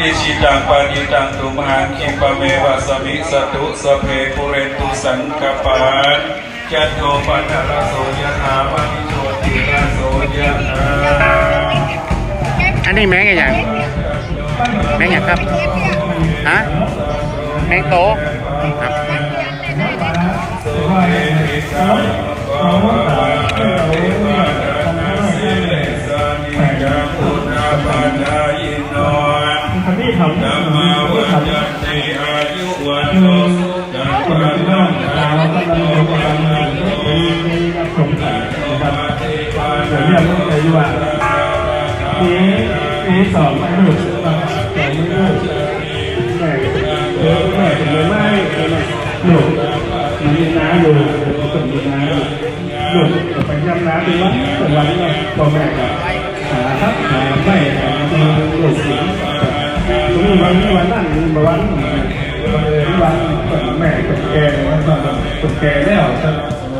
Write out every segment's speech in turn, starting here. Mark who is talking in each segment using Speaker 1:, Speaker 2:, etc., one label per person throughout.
Speaker 1: อิชิตังปานิตังตุมหังคิปะเมวะสมิสตุสเพปุเรนตุสังกปานจันโทปนรสโสยะถามณิโชติระโสยถา
Speaker 2: อันนี้แมงอย่างแมงย่างครับฮะแมงโตครับ
Speaker 3: คันนี้ทำ
Speaker 1: ธรรมาวัจติอายุวันโนจักรพันธ์
Speaker 3: ดาวก็เราลงกันมีสมศักดิ์นะครับเดี๋ยวเรียกลูกเลยว่านี้นี้สองไม่หลุดสองไม่หลุดแม่เออแม่เป็นเลยไม่หลุดมันมีน้ำอยู่มันมีน้ำหลุดไปย่ำน้ำเป็นวันเป็นวันนี้พ่อแม่ก็หาครับหาไม่ มันนี้วันนั้นวันวันวันแม่เป็นแก่วันเป็นแก่แล้ว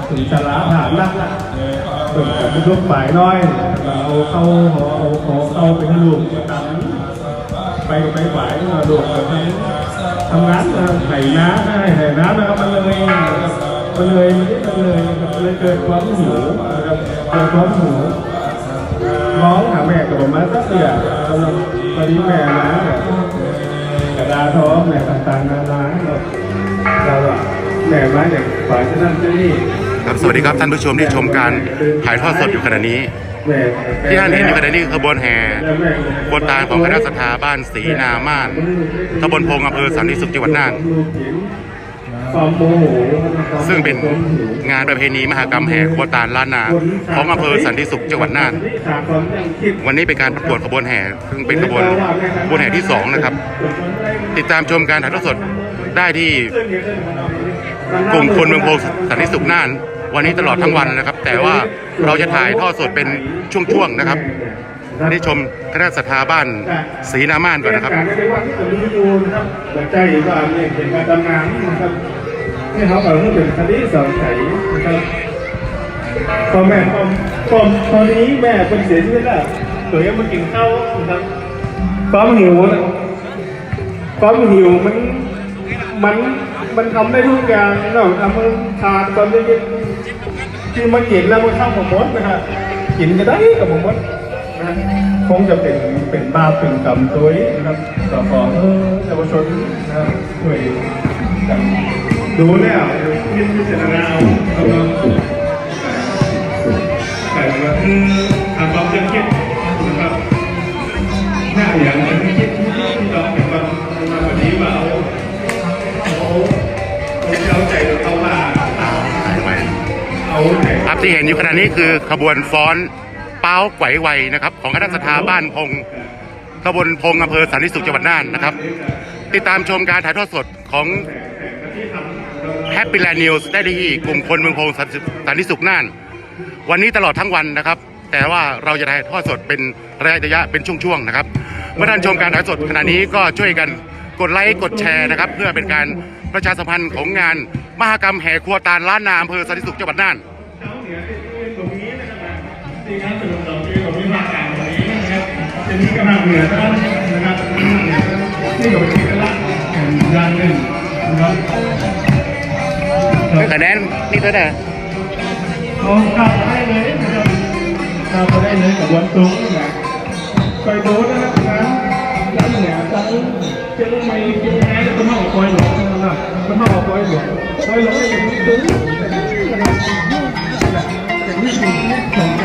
Speaker 3: ถึงสาระผ่านนักละส่วนของลูกฝ่ายน้อยเอาเข้าเอาเอาเข้าไปให้ลูกตามไปไปฝ่ายลูกไปทำงานไถ่น้ำได้ไถ่น้ำนะครับมันเลยมันเลยมันเลยมันเลยเกิดความหิวนะครับเกิดความหิวร้องหาแม่กับผมมาสักเดือนตอนนี้แม่นะ ท้องแม่ต่างๆนานาเราอะแม่มาจากฝ่ายที่นั่นที่นี่
Speaker 2: ครับสวัสดีครับท่านผู้ชมที่ชมการถ่ายทอดสดอยู่ขณะนี้
Speaker 3: แม่
Speaker 2: ที่ท่านเห็นอยู่ขณะนี้คือขบวนแห่บนตาลของคณะสถาบ้านศรีนาม่านตำบลพงอำเภอสันติสุขจังหวัดน่าน
Speaker 3: ความโมโห
Speaker 2: ซึ่งเป็นงานประเพณีมหกรรมแห่ขบวนตาลล้านนาของอำเภอสันติสุขจังหวัดน่าน วันนี้เป็นการประกวดขบวนแห่ซึ่งเป็นขบวนขบวนแห่ที่สองนะครับ ติดตามชมการถ่ายทอดสดได้ที่กลุ่มคนเมืองโพสันติสุขน่าน วันนี้ตลอดทั้งวันนะครับ แต่ว่าเราจะถ่ายทอดสดเป็นช่วงๆนะครับได้ชมคณะสถาบ้านศรีนาม่านก่อนนะครับ
Speaker 3: การในวันที่ผมรู้อยู่นะครับหัวใจก็เนี่ยเป็นการดำน้ำนะครับนี่เขาเอาเรื่องเป็นคดีสอนไข่นะครับพอแม่พอพอตอนนี้แม่เป็นเสียชีวิตแล้วตัวยังมากินข้าวนะครับความหิวนะ ความหิวมันมันมันทำได้ทุกอย่างเนาะทำมันทานตอนเย็นที่มันกินแล้วมันเข้าของมดนะครับกินก็ได้กับของมดนะคงจะเป็นเป็นบาปเป็นกรรมตัวนี้นะครับต่อของเยาวชนนะครับช่วยกันดูแล้วพิพิจารณาเอาเอามาแต่ว่าคือทำความจำคิดนะครับหน้าอย่าง ครั
Speaker 2: บที่เห็นอยู่ขณะนี้คือขบวนฟ้อนเป้าไกวไวนะครับ ของคณะสถาบ้านพงขบวนพงอำเภอสันติสุขจังหวัดน่านนะครับ ติดตามชมการถ่ายทอดสดของ Happy Land News ได้ที่กลุ่มคนเมืองพงสันติสุขน่าน วันนี้ตลอดทั้งวันนะครับ แต่ว่าเราจะถ่ายทอดสดเป็นระยะระยะเป็นช่วงๆนะครับเมื่อท่านชมการถ่ายสดขณะนี้ก็ช่วยกันกดไลค์กดแชร์นะครับ เพื่อเป็นการประชาสัมพันธ์ของงาน มหกรรมแห่ครัวตาลล้านนาอำเภอสันติสุขจังหวัดน่าน
Speaker 3: ตรงนี้นะครับที่งานสนุกสนานของวิภาคการตรงนี้นะครับจะมีกำลังเหนือนะครับนะครับนี่ก็เป็นเอกลักษณ์อย่างหนึ่งนะครับ
Speaker 2: คะแนนนี่เท่าไหร่
Speaker 3: เอากลับได้เลยนะครับกลับได้เลยกับวันตุ้งนะไปโดนนะครับนะแล้วเนี่ยจังเจ้าไม่กินแพ้ก็มาเอาปล่อยหลงนะครับก็มาเอาปล่อยหลงปอยหลงได้องตุ้งนะครับ แต่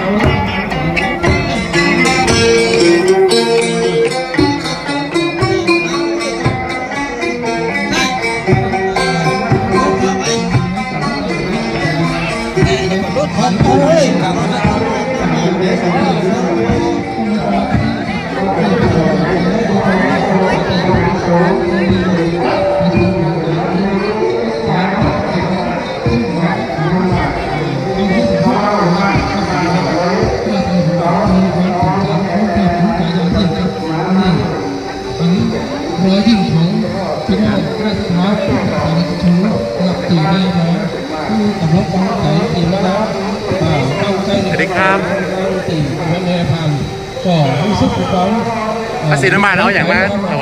Speaker 2: สวัสดีครับ
Speaker 4: ตีแม่แม่พันก็รู้สึกของ
Speaker 2: ภาษีน้ำมันเอาอย่างมา